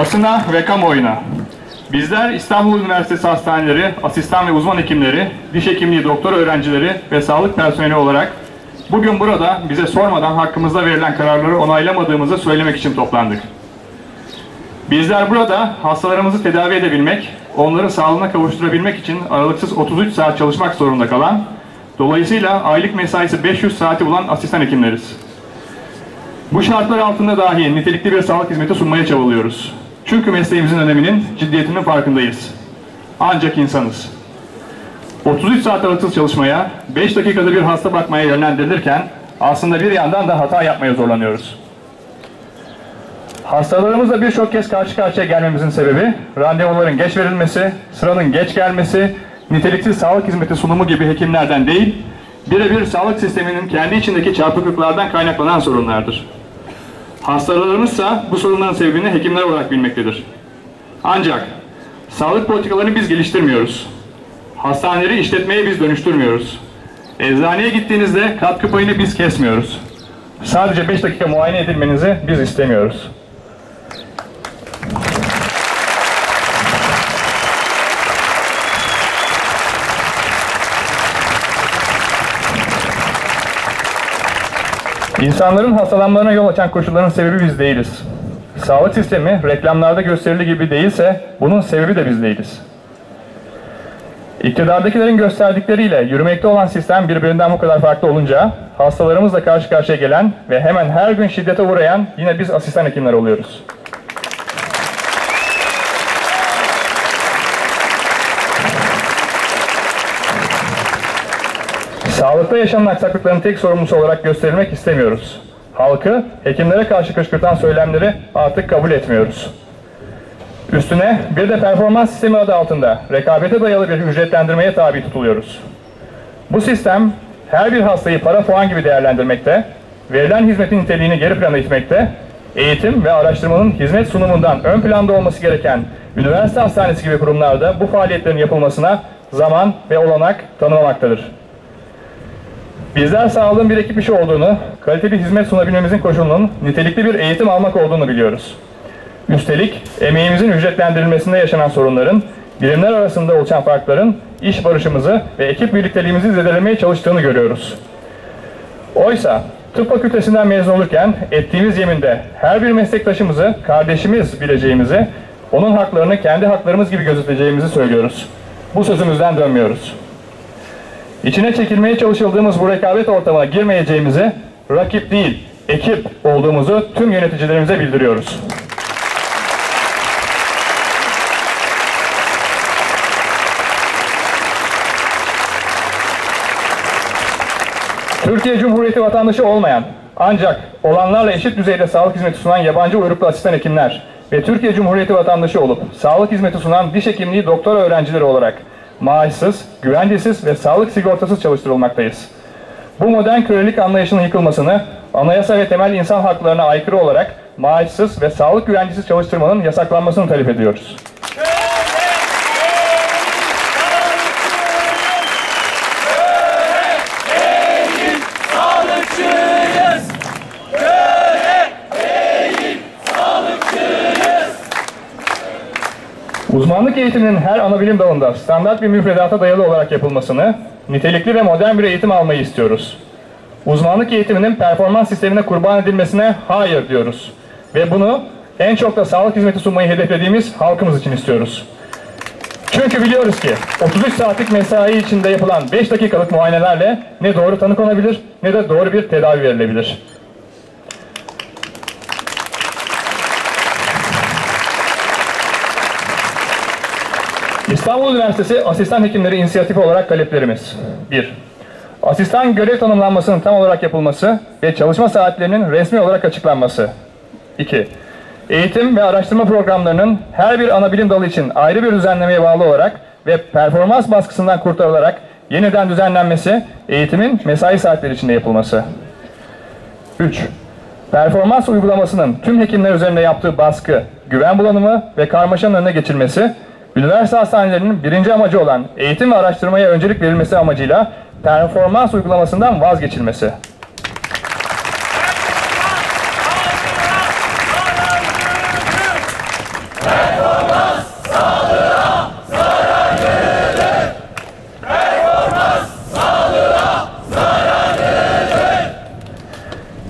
Basına ve kamuoyuna. Bizler İstanbul Üniversitesi hastaneleri, asistan ve uzman hekimleri, diş hekimliği doktor öğrencileri ve sağlık personeli olarak bugün burada bize sormadan hakkımızda verilen kararları onaylamadığımızı söylemek için toplandık. Bizler burada hastalarımızı tedavi edebilmek, onları sağlığına kavuşturabilmek için aralıksız 33 saat çalışmak zorunda kalan, dolayısıyla aylık mesaisi 500 saati bulan asistan hekimleriz. Bu şartlar altında dahi nitelikli bir sağlık hizmeti sunmaya çabalıyoruz. Çünkü mesleğimizin öneminin, ciddiyetinin farkındayız. Ancak insanız. 33 saat aralıksız çalışmaya, 5 dakikada bir hasta bakmaya yönlendirilirken aslında bir yandan da hata yapmaya zorlanıyoruz. Hastalarımızla birçok kez karşı karşıya gelmemizin sebebi randevuların geç verilmesi, sıranın geç gelmesi, niteliksiz sağlık hizmeti sunumu gibi hekimlerden değil, birebir sağlık sisteminin kendi içindeki çarpıklıklardan kaynaklanan sorunlardır. Hastalarımızsa bu sorunların sebebini hekimler olarak bilmektedir. Ancak sağlık politikalarını biz geliştirmiyoruz. Hastaneleri işletmeye biz dönüştürmüyoruz. Eczaneye gittiğinizde katkı payını biz kesmiyoruz. Sadece 5 dakika muayene edilmenizi biz istemiyoruz. İnsanların hastalanmalarına yol açan koşulların sebebi biz değiliz. Sağlık sistemi reklamlarda gösterildiği gibi değilse bunun sebebi de biz değiliz. İktidardakilerin gösterdikleriyle yürümekte olan sistem birbirinden bu kadar farklı olunca hastalarımızla karşı karşıya gelen ve hemen her gün şiddete uğrayan yine biz asistan hekimler oluyoruz. Sağlıkta yaşanan aksaklıkların tek sorumlusu olarak gösterilmek istemiyoruz. Halkı hekimlere karşı kışkırtan söylemleri artık kabul etmiyoruz. Üstüne bir de performans sistemi adı altında rekabete dayalı bir ücretlendirmeye tabi tutuluyoruz. Bu sistem her bir hastayı para puan gibi değerlendirmekte, verilen hizmetin niteliğini geri plana itmekte, eğitim ve araştırmanın hizmet sunumundan ön planda olması gereken üniversite hastanesi gibi kurumlarda bu faaliyetlerin yapılmasına zaman ve olanak tanımamaktadır. Bizler sağlığın bir ekip işi olduğunu, kaliteli hizmet sunabilmemizin koşulunun nitelikli bir eğitim almak olduğunu biliyoruz. Üstelik emeğimizin ücretlendirilmesinde yaşanan sorunların, birimler arasında oluşan farkların iş barışımızı ve ekip birlikteliğimizi zedelemeye çalıştığını görüyoruz. Oysa tıp fakültesinden mezun olurken ettiğimiz yeminde her bir meslektaşımızı kardeşimiz bileceğimizi, onun haklarını kendi haklarımız gibi gözeteceğimizi söylüyoruz. Bu sözümüzden dönmüyoruz. İçine çekilmeye çalışıldığımız bu rekabet ortamına girmeyeceğimizi, rakip değil, ekip olduğumuzu tüm yöneticilerimize bildiriyoruz. Türkiye Cumhuriyeti vatandaşı olmayan ancak olanlarla eşit düzeyde sağlık hizmeti sunan yabancı uyruklu asistan hekimler ve Türkiye Cumhuriyeti vatandaşı olup sağlık hizmeti sunan diş hekimliği doktor öğrencileri olarak maaşsız, güvencesiz ve sağlık sigortasız çalıştırılmaktayız. Bu modern kölelik anlayışının yıkılmasını, anayasa ve temel insan haklarına aykırı olarak maaşsız ve sağlık güvencesiz çalıştırmanın yasaklanmasını talep ediyoruz. Uzmanlık eğitiminin her ana bilim dalında standart bir müfredata dayalı olarak yapılmasını, nitelikli ve modern bir eğitim almayı istiyoruz. Uzmanlık eğitiminin performans sistemine kurban edilmesine hayır diyoruz. Ve bunu en çok da sağlık hizmeti sunmayı hedeflediğimiz halkımız için istiyoruz. Çünkü biliyoruz ki 33 saatlik mesai içinde yapılan 5 dakikalık muayenelerle ne doğru tanı konabilir ne de doğru bir tedavi verilebilir. İstanbul Üniversitesi Asistan Hekimleri İnisiyatifi olarak taleplerimiz. 1. Asistan görev tanımlanmasının tam olarak yapılması ve çalışma saatlerinin resmi olarak açıklanması. 2. Eğitim ve araştırma programlarının her bir ana bilim dalı için ayrı bir düzenlemeye bağlı olarak ve performans baskısından kurtarılarak yeniden düzenlenmesi, eğitimin mesai saatleri içinde yapılması. 3. Performans uygulamasının tüm hekimler üzerinde yaptığı baskı, güven bulanımı ve karmaşanın önüne geçilmesi, üniversite hastanelerinin birinci amacı olan eğitim ve araştırmaya öncelik verilmesi amacıyla performans uygulamasından vazgeçilmesi.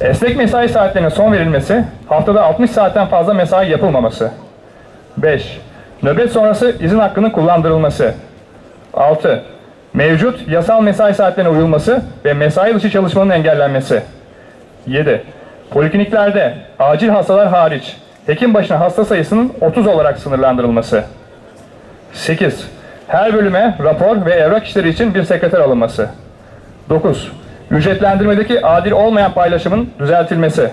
Esnek mesai saatlerinin son verilmesi, haftada 60 saatten fazla mesai yapılmaması. 5. Nöbet sonrası izin hakkının kullandırılması. 6. Mevcut yasal mesai saatlerine uyulması ve mesai dışı çalışmanın engellenmesi. 7. Polikliniklerde acil hastalar hariç hekim başına hasta sayısının 30 olarak sınırlandırılması. 8. Her bölüme rapor ve evrak işleri için bir sekreter alınması. 9. Ücretlendirmedeki adil olmayan paylaşımın düzeltilmesi.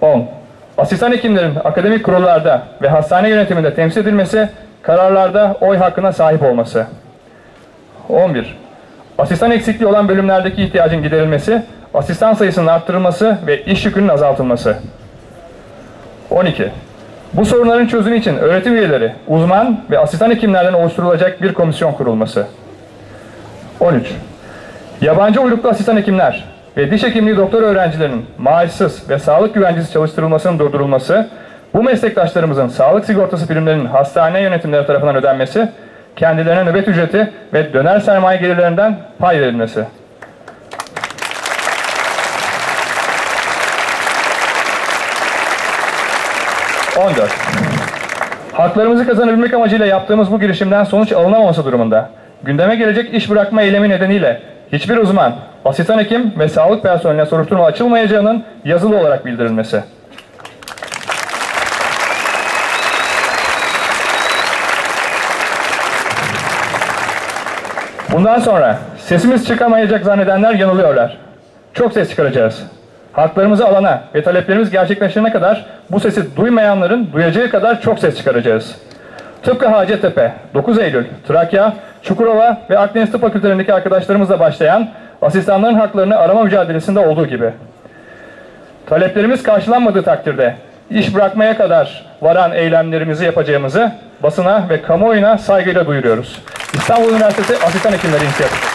10. Asistan hekimlerin akademik kurullarda ve hastane yönetiminde temsil edilmesi, kararlarda oy hakkına sahip olması. 11. Asistan eksikliği olan bölümlerdeki ihtiyacın giderilmesi, asistan sayısının arttırılması ve iş yükünün azaltılması. 12. Bu sorunların çözümü için öğretim üyeleri, uzman ve asistan hekimlerden oluşturulacak bir komisyon kurulması. 13. Yabancı uyruklu asistan hekimler ve diş hekimliği doktor öğrencilerinin maaşsız ve sağlık güvencesi çalıştırılmasının durdurulması, bu meslektaşlarımızın sağlık sigortası primlerinin hastane yönetimleri tarafından ödenmesi, kendilerine nöbet ücreti ve döner sermaye gelirlerinden pay verilmesi. On dört. Haklarımızı kazanabilmek amacıyla yaptığımız bu girişimden sonuç alınamaması durumunda, gündeme gelecek iş bırakma eylemi nedeniyle hiçbir uzman, asistan hekim ve sağlık personeline soruşturma açılmayacağının yazılı olarak bildirilmesi. Bundan sonra sesimiz çıkamayacak zannedenler yanılıyorlar. Çok ses çıkaracağız. Haklarımızı alana ve taleplerimiz gerçekleşene kadar bu sesi duymayanların duyacağı kadar çok ses çıkaracağız. Tıpkı Hacettepe, 9 Eylül, Trakya, Çukurova ve Akdeniz Tıp Fakültelerindeki arkadaşlarımızla başlayan asistanların haklarını arama mücadelesinde olduğu gibi. Taleplerimiz karşılanmadığı takdirde iş bırakmaya kadar varan eylemlerimizi yapacağımızı basına ve kamuoyuna saygıyla duyuruyoruz. İstanbul Üniversitesi Asistan Hekimleri İnisiyatifi.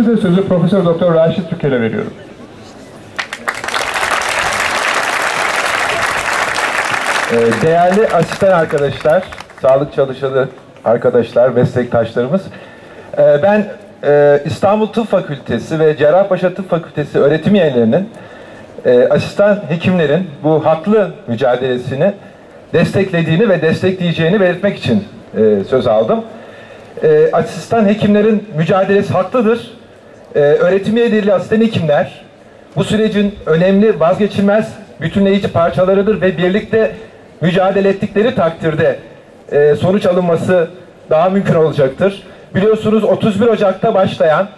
Şimdi de sözü Profesör Doktor Raşit Tükel'e veriyorum. Ee, Değerli asistan arkadaşlar, sağlık çalışanı arkadaşlar, meslektaşlarımız. Ee, Ben e, İstanbul Tıp Fakültesi ve Cerrahpaşa Tıp Fakültesi öğretim üyelerinin e, asistan hekimlerin bu haklı mücadelesini desteklediğini ve destekleyeceğini belirtmek için e, söz aldım. Asistan hekimlerin mücadelesi haklıdır. E, Öğretim üyeleriyle asistan hekimler bu sürecin önemli, vazgeçilmez bütünleyici parçalarıdır ve birlikte mücadele ettikleri takdirde e, sonuç alınması daha mümkün olacaktır. Biliyorsunuz 31 Ocak'ta başlayan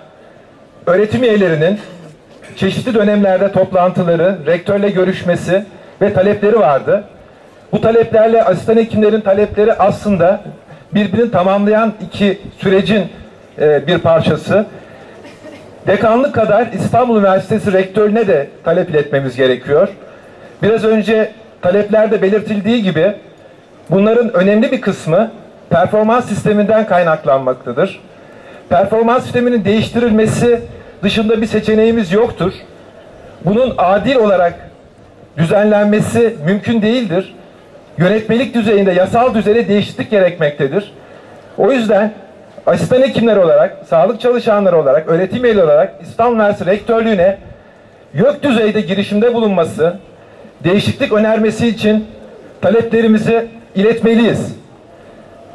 öğretim üyelerinin çeşitli dönemlerde toplantıları, rektörle görüşmesi ve talepleri vardı. Bu taleplerle asistan hekimlerin talepleri aslında birbirini tamamlayan iki sürecin e, bir parçası. Dekanlık kadar İstanbul Üniversitesi rektörüne de talep iletmemiz gerekiyor. Biraz önce taleplerde belirtildiği gibi bunların önemli bir kısmı performans sisteminden kaynaklanmaktadır. Performans sisteminin değiştirilmesi dışında bir seçeneğimiz yoktur. Bunun adil olarak düzenlenmesi mümkün değildir. Yönetmelik düzeyinde, yasal düzeyde değişiklik gerekmektedir. O yüzden asistan hekimler olarak, sağlık çalışanları olarak, öğretim üyeleri olarak İstanbul Üniversitesi Rektörlüğü'ne yok düzeyde girişimde bulunması, değişiklik önermesi için taleplerimizi iletmeliyiz.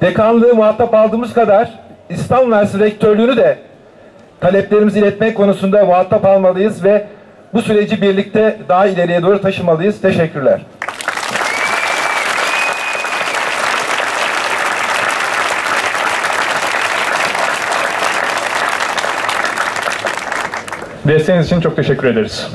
Dekanlığı muhatap aldığımız kadar İstanbul Üniversitesi Rektörlüğü'nü de taleplerimizi iletmek konusunda muhatap almalıyız ve bu süreci birlikte daha ileriye doğru taşımalıyız. Teşekkürler. Desteğiniz için çok teşekkür ederiz.